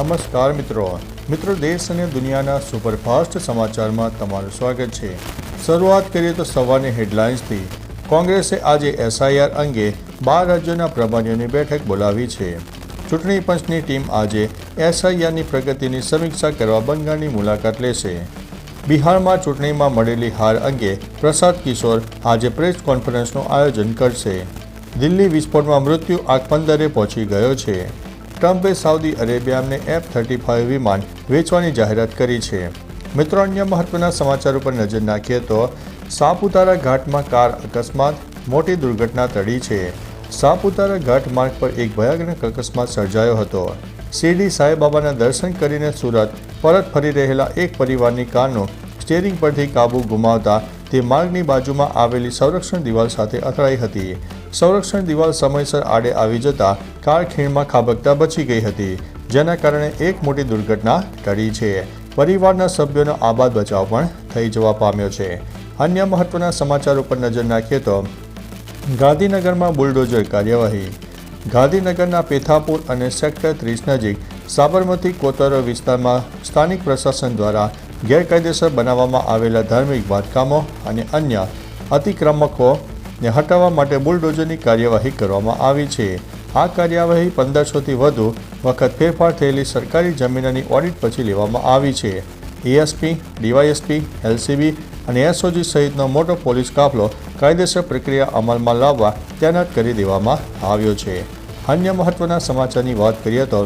નમસ્કાર મિત્રો. મિત્રો, દેશ અને દુનિયાના સુપરફાસ્ટ સમાચારમાં તમારું સ્વાગત છે. શરૂઆત કરીએ તો સવારની હેડલાઇન્સથી. કોંગ્રેસે આજે એસઆઈઆર અંગે બાર રાજ્યોના પ્રભારીઓની બેઠક બોલાવી છે. ચૂંટણી પંચની ટીમ આજે એસઆઈઆરની પ્રગતિની સમીક્ષા કરવા બંગાળની મુલાકાત લેશે. બિહારમાં ચૂંટણીમાં મળેલી હાર અંગે પ્રસાદ કિશોર આજે પ્રેસ કોન્ફરન્સનું આયોજન કરશે. દિલ્હી વિસ્ફોટમાં મૃત્યુ આંક પંદરે પહોંચી ગયો છે. ટ્રમ્પે સાઉદી અરેબિયાને એફ થર્ટી ફાઇવ વિમાન વેચવાની જાહેરાત કરી છે. મિત્રો, અન્ય મહત્વના સમાચાર ઉપર નજર નાખીએ તો સાપુતારા ઘાટમાં કાર અકસ્માત, મોટી દુર્ઘટના ટળી છે. સાપુતારા ઘાટ માર્ગ પર એક ભયાનક અકસ્માત સર્જાયો હતો. શિરડી સાંઈબાબાના દર્શન કરીને સુરત પરત ફરી રહેલા એક પરિવારની કારનો સ્ટેરિંગ પરથી કાબુ ગુમાવતા તે માર્ગની બાજુમાં આવેલી સંરક્ષણ દિવાલ સાથે અથડાઈ હતી. સંરક્ષણ દિવાલ સમયસર આડે આવી જતા કાર ખીણમાં ખાબકતા બચી ગઈ હતી, જેના કારણે એક મોટી દુર્ઘટના ટળી છે. પરિવારના સભ્યોનો આબાદ બચાવ પણ થઈ જવા પામ્યો છે. અન્ય મહત્વના સમાચાર ઉપર નજર નાખીએ તો, ગાંધીનગરમાં બુલડોઝર કાર્યવાહી. ગાંધીનગરના પેથાપુર અને સેક્ટર ત્રીસ નજીક સાબરમતી કોતરો વિસ્તારમાં સ્થાનિક પ્રશાસન દ્વારા ગેરકાયદેસર બનાવવામાં આવેલા ધાર્મિક બાંધકામો અને અન્ય અતિક્રમકોને હટાવવા માટે બુલડોઝરની કાર્યવાહી કરવામાં આવી છે. આ કાર્યવાહી પંદરસોથી વધુ વખત ફેરફાર થયેલી સરકારી જમીનની ઓડિટ પછી લેવામાં આવી છે. એએસપી ડીવાયએસપી એલસીબી અને એસઓજી સહિતનો મોટો પોલીસ કાફલો કાયદેસર પ્રક્રિયા અમલમાં લાવવા તૈનાત કરી દેવામાં આવ્યો છે. અન્ય મહત્વના સમાચારની વાત કરીએ તો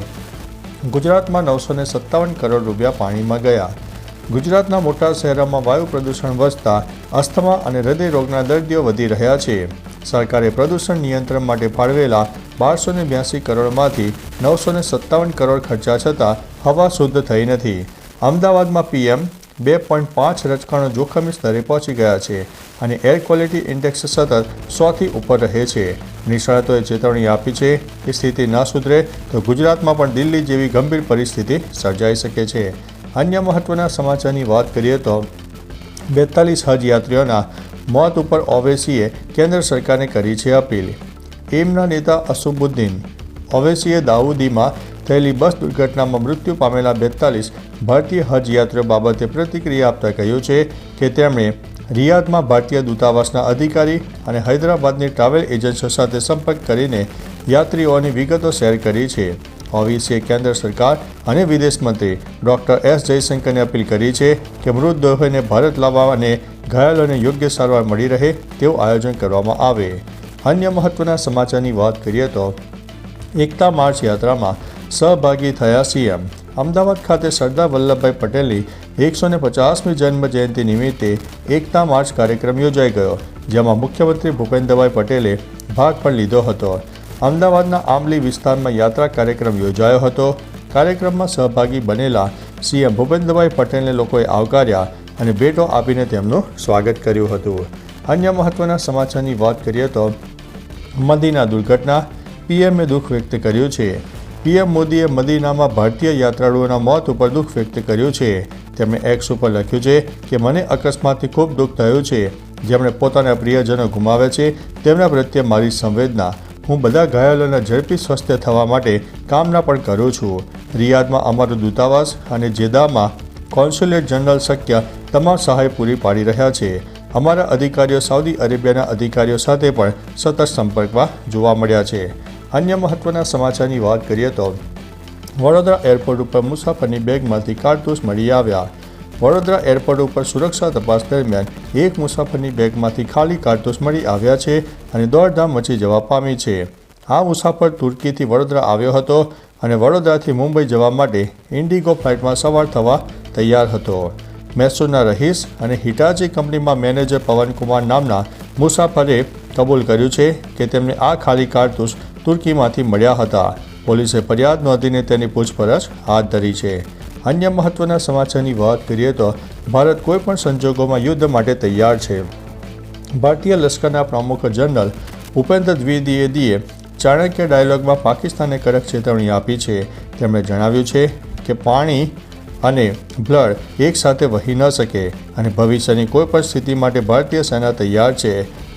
ગુજરાતમાં નવસો સત્તાવન કરોડ રૂપિયા પાણીમાં ગયા. ગુજરાતના મોટા શહેરોમાં વાયુ પ્રદૂષણ વધતા અસ્થમા અને હૃદય રોગના દર્દીઓ વધી રહ્યા છે. સરકારે પ્રદૂષણ નિયંત્રણ માટે ફાળવેલા બારસો ને બ્યાસી કરોડમાંથી નવસો ને સત્તાવન કરોડ ખર્ચા છતાં હવા શુદ્ધ થઈ નથી. અમદાવાદમાં પીએમ બે પોઈન્ટ પાંચ રચકાણો જોખમી સ્તરે પહોંચી ગયા છે અને એર ક્વોલિટી ઇન્ડેક્સ સતત સોથી ઉપર રહે છે. નિષ્ણાતોએ ચેતવણી આપી છે કે સ્થિતિ ન સુધરે તો ગુજરાતમાં પણ દિલ્હી જેવી ગંભીર પરિસ્થિતિ સર્જાઈ શકે છે. અન્ય મહત્વના સમાચારની વાત કરીએ તો બેતાલીસ હજ યાત્રીઓના મોત ઉપર ઓવેસીએ કેન્દ્ર સરકારને કરી છે અપીલ. એમના નેતા અસુબુદ્દીન ઓવેસીએ દાઉદીમાં થયેલી બસ દુર્ઘટનામાં મૃત્યુ પામેલા બેતાલીસ ભારતીય હજ યાત્રીઓ બાબતે પ્રતિક્રિયા આપતા કહ્યું છે કે તેમણે રિયાદમાં ભારતીય દૂતાવાસના અધિકારી અને હૈદરાબાદની ટ્રાવેલ એજન્સીઓ સાથે સંપર્ક કરીને યાત્રીઓની વિગતો શેર કરી છે. ઓવીસીએ કેન્દ્ર સરકાર અને વિદેશ મંત્રી. ડોક્ટર એસ જયશંકરને અપીલ કરી છે કે મૃતદેહોને ભારત લાવવા અને ઘાયલોને યોગ્ય સારવાર મળી રહે તેવું આયોજન કરવામાં આવે. અન્ય મહત્વના સમાચારની વાત કરીએ તો, એકતા માર્ચ યાત્રામાં સહભાગી થયા સીએમ. અમદાવાદ ખાતે સરદાર વલ્લભભાઈ પટેલની એકસો ને પચાસમી જન્મ જયંતિ નિમિત્તે એકતા માર્ચ કાર્યક્રમ યોજાઈ ગયો, જેમાં મુખ્યમંત્રી ભૂપેન્દ્રભાઈ પટેલે ભાગ પણ લીધો હતો. અમદાવાદના આંબલી વિસ્તારમાં યાત્રા કાર્યક્રમ યોજાયો હતો. કાર્યક્રમમાં સહભાગી બનેલા સીએમ ભૂપેન્દ્રભાઈ પટેલને લોકોએ આવકાર્યા અને ભેટો આપીને તેમનું સ્વાગત કર્યું હતું. અન્ય મહત્વના સમાચારની વાત કરીએ તો મદીના દુર્ઘટના. પીએમએ દુઃખ વ્યક્ત કર્યું છે. પીએમ મોદીએ મદીનામાં ભારતીય યાત્રાળુઓના મોત ઉપર દુઃખ વ્યક્ત કર્યું છે. તેમણે એક્સ ઉપર લખ્યું છે કે, મને અકસ્માતથી ખૂબ દુઃખ થયું છે. જેમણે પોતાના પ્રિયજનો ગુમાવ્યા છે, તેમના પ્રત્યે મારી સંવેદના હું બધા ઘાયલોના ઝડપી સ્વસ્થ થવા માટે કામના પણ કરું છું. રિયાદમાં અમારો દૂતાવાસ અને જેદામાં કોન્સ્યુલેટ જનરલ શક્ય તમામ સહાય પૂરી પાડી રહ્યા છે. અમારા અધિકારીઓ સાઉદી અરેબિયાના અધિકારીઓ સાથે પણ સતત સંપર્કમાં જોવા મળ્યા છે. અન્ય મહત્વના સમાચારની વાત કરીએ તો વડોદરા એરપોર્ટ ઉપર મુસાફરની બેગમાંથી કારતૂસ મળી આવ્યા. વડોદરા એરપોર્ટ ઉપર સુરક્ષા તપાસ દરમિયાન એક મુસાફરની બેગમાંથી ખાલી કારતૂસ મળી આવ્યા છે અને દોડધામ મચી જવા પામી છે. આ મુસાફર તુર્કીથી વડોદરા આવ્યો હતો અને વડોદરાથી મુંબઈ જવા માટે ઇન્ડિગો ફ્લાઇટમાં સવાર થવા તૈયાર હતો. મૈસૂરના રહીશ અને હિટાચી કંપનીમાં મેનેજર પવનકુમાર નામના મુસાફરે કબૂલ કર્યું છે કે તેમને આ ખાલી કારતૂસ તુર્કીમાંથી મળ્યા હતા. પોલીસે ફરિયાદ નોંધીને તેની પૂછપરછ હાથ ધરી છે. અન્ય મહત્વના સમાચારની વાત કરીએ તો ભારત કોઈપણ સંજોગોમાં યુદ્ધ માટે તૈયાર છે. ભારતીય લશ્કરના પ્રમુખ જનરલ ઉપેન્દ્ર દ્વિવેદીએ ચાણક્ય ડાયલોગમાં પાકિસ્તાને કડક ચેતવણી આપી છે. તેમણે જણાવ્યું છે કે પાણી અને બ્લડ એકસાથે વહી ન શકે અને ભવિષ્યની કોઈપણ સ્થિતિ માટે ભારતીય સેના તૈયાર છે.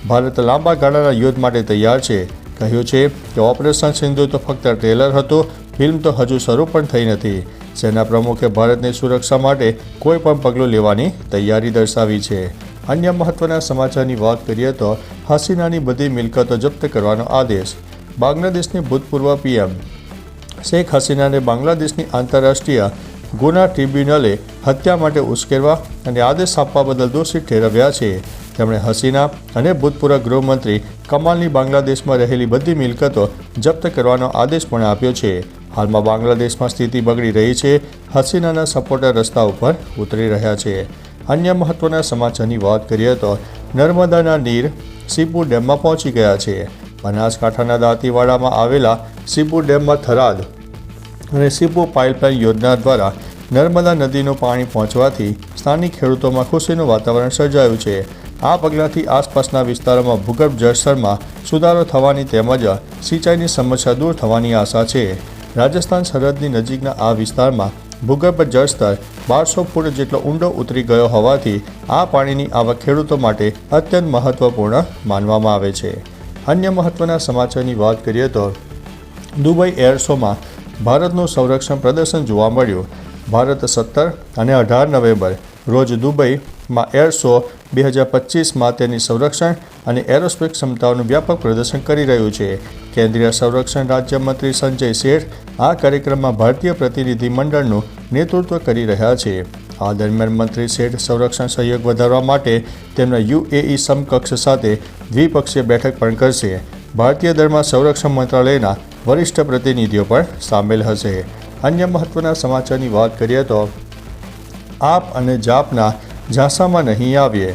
ભારત લાંબા ગાળાના યુદ્ધ માટે તૈયાર છે. કહ્યું છે કે ઓપરેશન સિંધુ તો ફક્ત ટ્રેલર હતું, ફિલ્મ તો હજુ શરૂ પણ થઈ નથી. સેના પ્રમુખે ભારતની સુરક્ષા માટે કોઈ પણ પગલું લેવાની તૈયારી દર્શાવી છે. અન્ય મહત્વના સમાચારની વાત કરીએ તો હસીનાની બધી મિલકતો જપ્ત કરવાનો આદેશ, બાંગ્લાદેશની ભૂતપૂર્વ પીએમ શેખ હસીનાને બાંગ્લાદેશની આંતરરાષ્ટ્રીય ગુના ટ્રિબ્યુનલે હત્યા માટે ઉશ્કેરવા અને આદેશ આપવા બદલ દોષિત ઠેરવ્યા છે. તેમણે હસીના અને ભૂતપૂર્વ ગૃહમંત્રી કમાલની બાંગ્લાદેશમાં રહેલી બધી મિલકતો જપ્ત કરવાનો આદેશ પણ આપ્યો છે. હાલમાં બાંગ્લાદેશમાં સ્થિતિ બગડી રહી છે. હસીનાના સપોર્ટર રસ્તા ઉપર ઉતરી રહ્યા છે. અન્ય મહત્વના સમાચારની વાત કરીએ તો નર્મદાના નીર સીપુ ડેમમાં પહોંચી ગયા છે. બનાસકાંઠાના દાંતીવાડામાં આવેલા સીપુ ડેમમાં થરાદ અને સીપુ પાઇપલાઇન યોજના દ્વારા નર્મદા નદીનું પાણી પહોંચવાથી સ્થાનિક ખેડૂતોમાં ખુશીનું વાતાવરણ સર્જાયું છે. આ પગલાંથી આસપાસના વિસ્તારોમાં ભૂગર્ભ જળસ્તરમાં સુધારો થવાની તેમજ સિંચાઈની સમસ્યા દૂર થવાની આશા છે. રાજસ્થાન સરહદની નજીકના આ વિસ્તારમાં ભૂગર્ભ જળસ્તર બારસો ફૂટ જેટલો ઊંડો ઉતરી ગયો હોવાથી આ પાણીની આવક ખેડૂતો માટે અત્યંત મહત્વપૂર્ણ માનવામાં આવે છે. અન્ય મહત્વના સમાચારની વાત કરીએ તો દુબઈ એર શોમાં ભારતનું સંરક્ષણ પ્રદર્શન જોવા મળ્યું. ભારત સત્તર અને અઢાર નવેમ્બર રોજ દુબઈમાં એર શો બે હજાર પચીસમાં તેની સંરક્ષણ અને એરોસ્પેસ ક્ષમતાઓનું વ્યાપક પ્રદર્શન કરી રહ્યું છે. કેન્દ્રીય સંરક્ષણ રાજ્યમંત્રી સંજય શેઠ આ કાર્યક્રમમાં ભારતીય પ્રતિનિધિ મંડળનું નેતૃત્વ કરી રહ્યા છે. આ દરમિયાન મંત્રી શેઠ સંરક્ષણ સહયોગ વધારવા માટે તેમના યુએઈ સમકક્ષ સાથે દ્વિપક્ષીય બેઠક પણ કરશે. ભારતીય દળમાં સંરક્ષણ મંત્રાલયના વરિષ્ઠ પ્રતિનિધિઓ પણ સામેલ હશે. અન્ય મહત્વના સમાચારની વાત કરીએ તો આપ અને જાપના ઝાંસામાં નહીં આવીએ.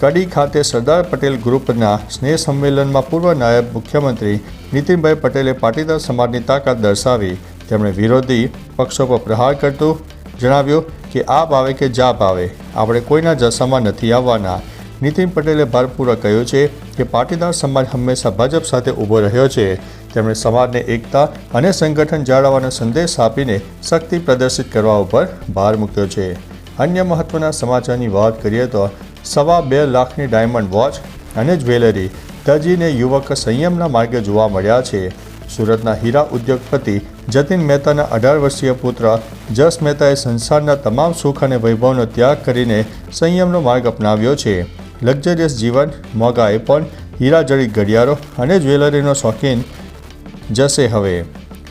કડી ખાતે સરદાર પટેલ ગ્રુપના સ્નેહ સંમેલનમાં પૂર્વ નાયબ મુખ્યમંત્રી નીતિનભાઈ પટેલે પાટીદાર સમાજની તાકાત દર્શાવી તેમણે વિરોધી પક્ષો પર પ્રહાર કરતું જણાવ્યું કે આપ આવે કે જાપ આવે, આપણે કોઈના જસામાં નથી આવવાના. નીતિન પટેલે ભારપૂર્વક કહ્યું છે કે પાટીદાર સમાજ હંમેશા ભાજપ સાથે ઊભો રહ્યો છે. તેમણે સમાજને એકતા અને સંગઠન જાળવવાનો સંદેશ આપીને શક્તિ પ્રદર્શિત કરવા ઉપર ભાર મૂક્યો છે. અન્ય મહત્વના સમાચારની વાત કરીએ તો સવા બે લાખની ડાયમંડ વોચ અને જ્વેલરી તજીને યુવક સંયમના માર્ગે જોવા મળ્યા છે. સુરતના હીરા ઉદ્યોગપતિ જતીન મહેતાના અઢાર વર્ષીય પુત્ર જસ મહેતાએ સંસારના તમામ સુખ અને વૈભવનો ત્યાગ કરીને સંયમનો માર્ગ અપનાવ્યો છે. લક્ઝરિયસ જીવન મોંઘા પણ હીરાજડિત ઘડિયાળો અને જ્વેલરીનો શોખીન જશે હવે.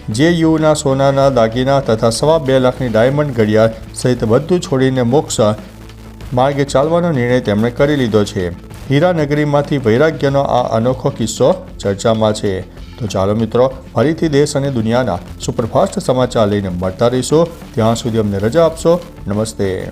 જે યુના સોનાના દાગીના તથા સવા બે લાખની ડાયમંડ ઘડિયાળ સહિત બધું છોડીને મોક્ષ માર્ગે ચાલવાનો નિર્ણય તેમણે કરી લીધો છે. હીરાનગરીમાંથી વૈરાગ્યનો આ અનોખો કિસ્સો ચર્ચામાં છે. તો ચાલો મિત્રો, ફરીથી દેશ અને દુનિયાના સુપરફાસ્ટ સમાચાર લઈને મળતા રહીશો. ત્યાં સુધી અમને રજા આપશો. નમસ્તે.